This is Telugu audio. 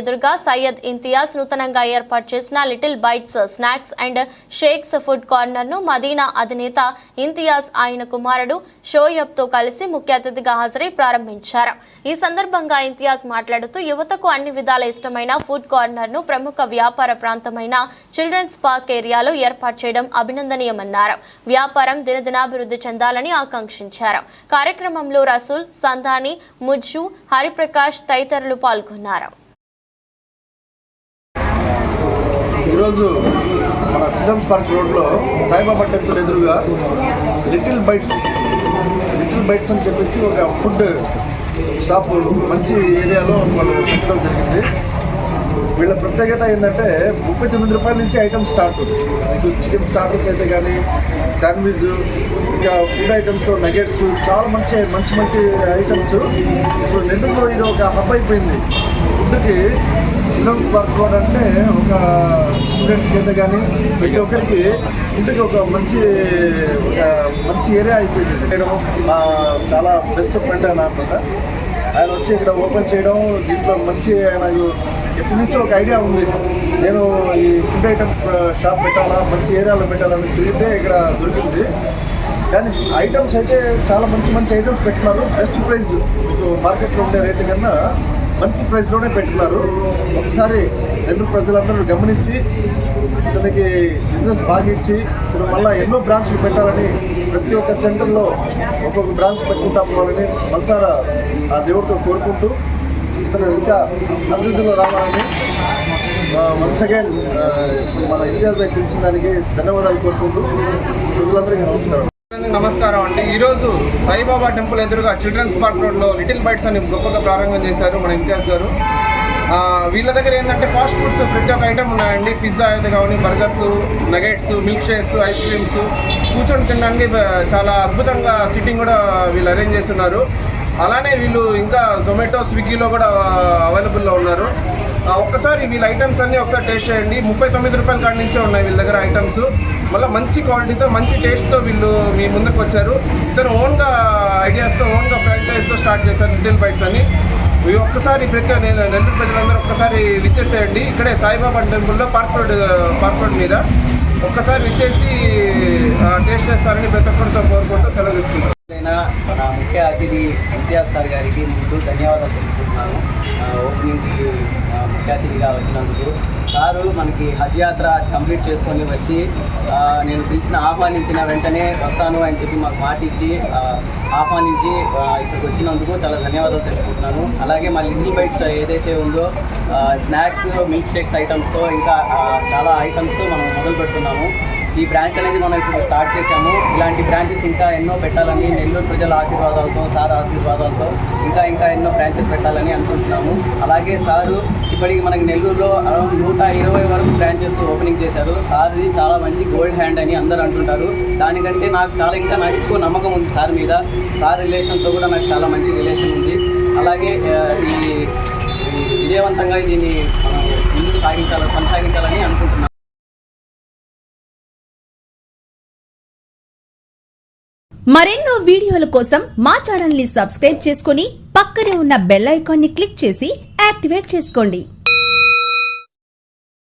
ఎదురుగా సయ్యద్ ఇంతియాజ్ నూతనంగా ఏర్పాటు చేసిన Little Bites snacks and shakes food కార్నర్ను Madina అధినేత ఇంతియాజ్ ఆయన కుమారుడు షోయబ్తో కలిసి ముఖ్య అతిథిగా హాజరై ప్రారంభించారు. ఈ సందర్భంగా ఇంతియాజ్ మాట్లాడుతూ యువతకు అన్ని విధాల ఇష్టమైన ఫుడ్ కార్నర్ను ప్రముఖ వ్యాపార ప్రాంతమైన చిల్డ్రన్స్ పార్క్ ఏరియాలో ఏర్పాటు చేయడం అభినందనీయమన్నారు. వ్యాపారం దినదినాభివృద్ధి చెందాలని ఆకాంక్షించారు. కార్యక్రమంలో రసూల్ సంధాని ముజ్జు హరిప్రకాష్ తదితరులు పాల్గొన్నారు. ఈరోజు మన చిల్డ్రన్స్ పార్క్ రోడ్లో సాయిబాబా టెంపుల్ ఎదురుగా లిటిల్ బైట్స్ లిటిల్ బైట్స్ అని చెప్పేసి ఒక ఫుడ్ షాప్ మంచి ఏరియాలో వాళ్ళు పెట్టడం జరిగింది. వీళ్ళ ప్రత్యేకత ఏంటంటే ముప్పై తొమ్మిది రూపాయల నుంచి ఐటమ్ స్టార్ట్ మీకు చికెన్ స్టార్టర్స్ అయితే కానీ శాండ్విచ్ ఇంకా ఫుడ్ ఐటమ్స్లో నగెట్స్ చాలా మంచి మంచి మంచి ఐటమ్స్ ఇప్పుడు నెల్లూరులో ఇది ఒక హబ్ అయిపోయింది. ఫుడ్కి చిల్డ్రన్స్ పార్క్ కూడా అంటే ఒక స్టూడెంట్స్కి అయితే కానీ ప్రతి ఒక్కరికి ఫుడ్కి ఒక మంచి ఒక మంచి ఏరియా అయిపోయింది. నేను మా చాలా బెస్ట్ ఫ్రెండ్ అని అనమాట ఆయన వచ్చి ఇక్కడ ఓపెన్ చేయడం దీంట్లో మంచి నాకు ఎప్పటి నుంచో ఒక ఐడియా ఉంది. నేను ఈ ఫుడ్ ఐటమ్ షాప్ పెట్టాలా మంచి ఏరియాలో పెట్టాలని తిరిగితే ఇక్కడ దొరికింది. కానీ ఐటమ్స్ అయితే చాలా మంచి మంచి ఐటమ్స్ పెట్టినారు బెస్ట్ ప్రైస్ మార్కెట్లో ఉండే రేటు కన్నా మంచి ప్రైస్లోనే పెట్టున్నారు. ఒకసారి నెల్లూరు ప్రజలందరూ గమనించి ఇతనికి బిజినెస్ బాగా ఇచ్చి ఇతను మళ్ళీ ఎన్నో బ్రాంచ్లు పెట్టాలని ప్రతి ఒక్క సెంటర్లో ఒక్కొక్క బ్రాంచ్ పెట్టుకుంటా పోవాలని మనసారా ఆ దేవుడితో కోరుకుంటూ ఇతను ఇంకా అభివృద్ధిలో రావాలని వన్స్ అగైన్ మన ఇండియా దగ్గర పిలిచిన దానికి ధన్యవాదాలు కోరుకుంటూ ప్రజలందరికీ నమస్కారం. నమస్కారం అండి. ఈరోజు సాయిబాబా టెంపుల్ ఎదురుగా చిల్డ్రన్స్ పార్క్ రోడ్లో లిటిల్ బైట్స్ అని గొప్పగా ప్రారంభం చేశారు మన ఇంతియాజ్ గారు. వీళ్ళ దగ్గర ఏంటంటే ఫాస్ట్ ఫుడ్స్ ప్రతి ఒక్క ఐటమ్ ఉన్నాయండి. పిజ్జా అయితే కానీ burgers nuggets milk shakes ice creams కూర్చొని తినడానికి చాలా అద్భుతంగా సిట్టింగ్ కూడా వీళ్ళు అరేంజ్ చేస్తున్నారు. అలానే వీళ్ళు ఇంకా జొమాటో స్విగ్గీలో కూడా అవైలబుల్లో ఉన్నారు. ఒక్కసారి వీళ్ళ ఐటమ్స్ అన్నీ ఒకసారి టేస్ట్ చేయండి. ముప్పై తొమ్మిది రూపాయల కాడి నుంచే ఉన్నాయి వీళ్ళ దగ్గర ఐటమ్స్ మళ్ళీ మంచి క్వాలిటీతో మంచి టేస్ట్తో వీళ్ళు మీ ముందుకు వచ్చారు. ఇతను ఓన్గా ఐడియాస్తో ఓన్గా ఫ్రాంచైజ్తో స్టార్ట్ చేశారు లిటిల్ బైట్స్ అని ఇవి ఒక్కసారి ప్రతి నేను నెల్లూరు ప్రజలందరూ ఒక్కసారి విచ్చేసేయండి. ఇక్కడే సాయిబాబా టెంపుల్లో పార్క్ రోడ్ పార్క్ రోడ్ మీద. ఒక్కసారి విచ్చేసి టేస్ట్ చేస్తారని ప్రతి ఒక్కరితో కోరుకుంటూ సెలవు తీసుకుంటాను మన ముఖ్య అతిథి ఎన్టీఆర్ సార్ గారికి ముందు ధన్యవాదాలు తెలుపుతున్నాను. ఓపెనింగ్కి ముఖ్య అతిథిగా వచ్చినందుకు సారు మనకి హజ్ యాత్ర కంప్లీట్ చేసుకొని వచ్చి నేను పిలిచిన ఆహ్వానించిన వెంటనే వస్తాను అని చెప్పి మాకు మాట ఇచ్చి ఆహ్వానించి ఇక్కడికి వచ్చినందుకు చాలా ధన్యవాదాలు తెలుపుకుంటున్నాను. అలాగే మా లిటిల్ బైట్స్ ఏదైతే ఉందో స్నాక్స్ మిల్క్ షేక్స్ ఐటమ్స్తో ఇంకా చాలా ఐటమ్స్తో మనం మొదలు పెడుతున్నాము. ఈ బ్రాంచ్ అనేది మనం ఇప్పుడు స్టార్ట్ చేశాము. ఇలాంటి బ్రాంచెస్ ఇంకా ఎన్నో పెట్టాలని నెల్లూరు ప్రజల ఆశీర్వాదాలతో సార్ ఆశీర్వాదాలతో ఇంకా ఇంకా ఎన్నో బ్రాంచెస్ పెట్టాలని అనుకుంటున్నాము. అలాగే సారు ఇప్పటికి మనకి నెల్లూరులో అరౌండ్ నూట ఇరవై వరకు బ్రాంచెస్ ఓపెనింగ్ చేశారు. సార్ది చాలా మంచి గోల్డ్ హ్యాండ్ అని అందరు అంటుంటారు. దానికంటే నాకు చాలా ఇంకా నాకు ఎక్కువ నమ్మకం ఉంది సార్ మీద. సార్ రిలేషన్తో కూడా నాకు చాలా మంచి రిలేషన్ ఉంది. అలాగే ఈ విజయవంతంగా దీన్ని ముందుకు సాగించాలని కొనసాగించాలని అనుకుంటున్నాను. మరెన్నో వీడియోల కోసం మా ఛానల్ని సబ్స్క్రైబ్ చేసుకుని పక్కనే ఉన్న బెల్ ఐకాన్ని క్లిక్ చేసి యాక్టివేట్ చేసుకోండి.